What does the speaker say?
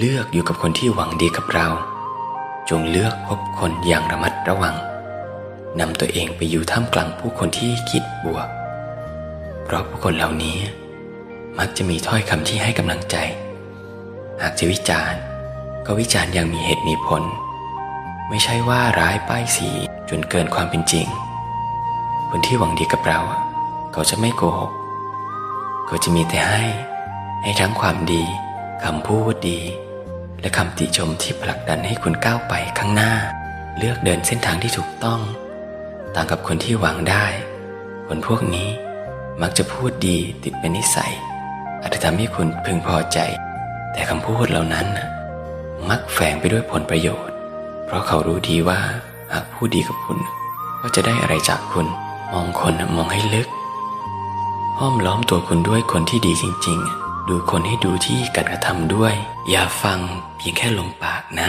เลือกอยู่กับคนที่หวังดีกับเรา จงเลือกพบคนอย่างระมัดระวังนำตัวเองไปอยู่ท่ามกลางผู้คนที่คิดบวก เพราะผู้คนเหล่านี้ มักจะมีถ้อยคำที่ให้กำลังใจ หากจะวิจารณ์ ก็วิจารณ์อย่างมีเหตุมีผล ไม่ใช่ว่าร้ายป้ายสีจนเกินความเป็นจริง คนที่หวังดีกับเรา เขาจะไม่โกหกเขาจะมีแต่ให้ ให้ทั้งความดี คำพูดดี และคำติชมที่ผลักดันให้คุณก้าวไปข้างหน้า เลือกเดินเส้นทางที่ถูกต้อง ต่างกับคนที่หวังได้ คนพวกนี้มักจะพูดดีติดเป็นนิสัย อาจจะทำให้คุณพึงพอใจ แต่คำพูดเหล่านั้น มักแฝงไปด้วยผลประโยชน์ เพราะเขารู้ดีว่าหากพูดดีกับคุณ ก็จะได้อะไรจากคุณมองคนมองให้ลึกห้อมล้อมตัวคุณด้วยคนที่ดีจริง ๆ ดูคนให้ดูที่การกระทำด้วย อย่าฟังเพียงแค่ลมปากนะ